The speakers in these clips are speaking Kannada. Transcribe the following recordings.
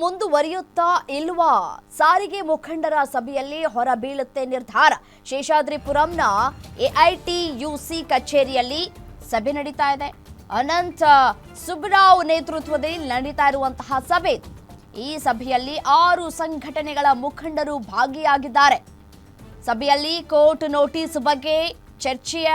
ಮುಂದುವರಿಯುತ್ತಾ ಇಲ್ವಾ? ಸಾರಿಗೆ ಮುಖಂಡರ ಸಭೆಯಲ್ಲಿ ಹೊರಬೀಳುತ್ತೆ ನಿರ್ಧಾರ. ಶೇಷಾದ್ರಿಪುರಂನ ಎಐಟಿಯುಸಿ ಕಚೇರಿಯಲ್ಲಿ ಸಭೆ ನಡೀತಾ ಇದೆ. ಅನಂತ ಸುಬ್ರಾವ್ ನೇತೃತ್ವದಲ್ಲಿ ನಡೀತಾ ಇರುವಂತಹ ಸಭೆ. ಈ ಸಭೆಯಲ್ಲಿ ಆರು ಸಂಘಟನೆಗಳ ಮುಖಂಡರು ಭಾಗಿಯಾಗಿದ್ದಾರೆ. ಸಭೆಯಲ್ಲಿ ಕೋರ್ಟ್ ನೋಟಿಸ್ ಬಗ್ಗೆ ಚರ್ಚೆಯ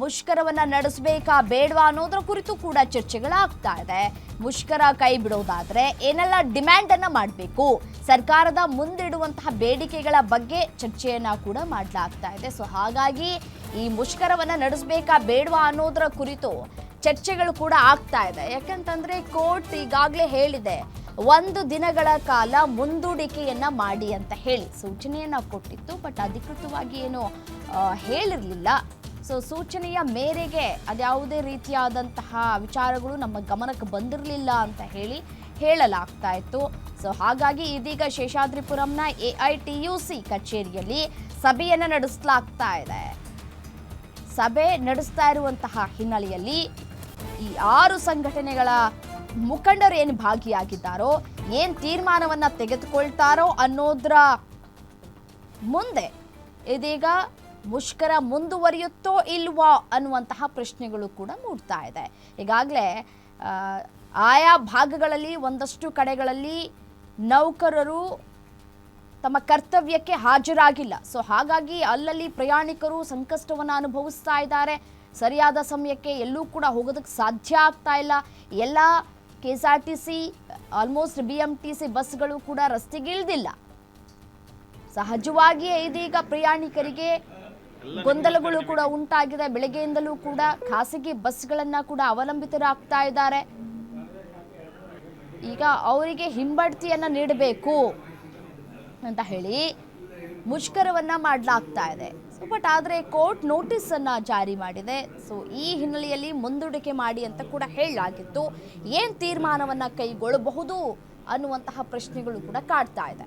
ಮುಷ್ಕರವನ್ನ ನಡೆಸಬೇಕಾ ಬೇಡವಾ ಅನ್ನೋದ್ರ ಕುರಿತು ಕೂಡ ಚರ್ಚೆಗಳಾಗ್ತಾ ಇದೆ. ಮುಷ್ಕರ ಕೈ ಬಿಡೋದಾದ್ರೆ ಏನೆಲ್ಲ ಡಿಮ್ಯಾಂಡ್ ಅನ್ನ ಮಾಡಬೇಕು? ಸರ್ಕಾರದ ಮುಂದಿಡುವಂತಹ ಬೇಡಿಕೆಗಳ ಬಗ್ಗೆ ಚರ್ಚೆಯನ್ನ ಕೂಡ ಮಾಡಲಾಗ್ತಾ ಇದೆ. ಸೊ ಹಾಗಾಗಿ ಈ ಮುಷ್ಕರವನ್ನ ನಡೆಸಬೇಕಾ ಬೇಡವಾ ಅನ್ನೋದ್ರ ಕುರಿತು ಚರ್ಚೆಗಳು ಕೂಡ ಆಗ್ತಾ ಇದೆ. ಯಾಕಂತಂದ್ರೆ ಕೋರ್ಟ್ ಈಗಾಗಲೇ ಹೇಳಿದೆ, ಒಂದು ದಿನಗಳ ಕಾಲ ಮುಂದೂಡಿಕೆಯನ್ನ ಮಾಡಿ ಅಂತ ಹೇಳಿ ಸೂಚನೆಯನ್ನ ಕೊಟ್ಟಿತ್ತು. ಬಟ್ ಅಧಿಕೃತವಾಗಿ ಏನು ಹೇಳಿರಲಿಲ್ಲ. ಸೊ ಸೂಚನೆಯ ಮೇರೆಗೆ ಅದ್ಯಾವುದೇ ರೀತಿಯಾದಂತಹ ವಿಚಾರಗಳು ನಮ್ಮ ಗಮನಕ್ಕೆ ಬಂದಿರಲಿಲ್ಲ ಅಂತ ಹೇಳಿ ಹೇಳಲಾಗ್ತಾ ಇತ್ತು ಸೊ ಹಾಗಾಗಿ ಇದೀಗ ಶೇಷಾದ್ರಿಪುರಂನ A I T U C ಕಚೇರಿಯಲ್ಲಿ ಸಭೆಯನ್ನು ನಡೆಸಲಾಗ್ತಾ ಇದೆ ಸಭೆ ನಡೆಸ್ತಾ ಇರುವಂತಹ ಹಿನ್ನೆಲೆಯಲ್ಲಿ ಈ ಆರು ಸಂಘಟನೆಗಳ ಮುಖಂಡರು ಏನು ಭಾಗಿಯಾಗಿದ್ದಾರೋ, ಏನು ತೀರ್ಮಾನವನ್ನು ತೆಗೆದುಕೊಳ್ತಾರೋ ಅನ್ನೋದ್ರ ಮುಂದೆ ಇದೀಗ ಮುಷ್ಕರ ಮುಂದುವರಿಯುತ್ತೋ ಇಲ್ವಾ ಅನ್ನುವಂತಹ ಪ್ರಶ್ನೆಗಳು ಕೂಡ ಮೂಡ್ತಾ ಇದೆ. ಈಗಾಗಲೇ ಆಯಾ ಭಾಗಗಳಲ್ಲಿ, ಒಂದಷ್ಟು ಕಡೆಗಳಲ್ಲಿ ನೌಕರರು ತಮ್ಮ ಕರ್ತವ್ಯಕ್ಕೆ ಹಾಜರಾಗಿಲ್ಲ. ಸೊ, ಹಾಗಾಗಿ ಅಲ್ಲಲ್ಲಿ ಪ್ರಯಾಣಿಕರು ಸಂಕಷ್ಟವನ್ನು ಅನುಭವಿಸ್ತಾ ಇದ್ದಾರೆ. ಸರಿಯಾದ ಸಮಯಕ್ಕೆ ಎಲ್ಲೂ ಕೂಡ ಹೋಗೋದಕ್ಕೆ ಸಾಧ್ಯ ಆಗ್ತಾ ಇಲ್ಲ. ಎಲ್ಲ K S R T C almost B M T C ಬಸ್ಗಳು ಕೂಡ ರಸ್ತೆಗಿಳಿದಿಲ್ಲ. ಸಹಜವಾಗಿಯೇ ಇದೀಗ ಪ್ರಯಾಣಿಕರಿಗೆ ಗೊಂದಲಗಳು ಕೂಡ ಉಂಟಾಗಿದೆ. ಬೆಳಗ್ಗೆಯಿಂದಲೂ ಕೂಡ ಖಾಸಗಿ ಬಸ್ಗಳನ್ನ ಕೂಡ ಅವಲಂಬಿತರಾಗ್ತಾ ಇದ್ದಾರೆ. ಈಗ ಅವರಿಗೆ ಹಿಂಬಡ್ತಿಯನ್ನ ನೀಡಬೇಕು ಅಂತ ಹೇಳಿ ಮುಷ್ಕರವನ್ನ ಮಾಡಲಾಗ್ತಾ ಇದೆ. ಬಟ್ ಆದರೆ ಕೋರ್ಟ್ ನೋಟಿಸ್ ಅನ್ನ ಜಾರಿ ಮಾಡಿದೆ. ಸೊ ಈ ಹಿನ್ನೆಲೆಯಲ್ಲಿ ಮುಂದೂಡಿಕೆ ಮಾಡಿ ಅಂತ ಕೂಡ ಹೇಳಲಾಗಿತ್ತು. ಏನ್ ತೀರ್ಮಾನವನ್ನ ಕೈಗೊಳ್ಳಬಹುದು ಅನ್ನುವಂತಹ ಪ್ರಶ್ನೆಗಳು ಕೂಡ ಕಾಡ್ತಾ ಇದೆ.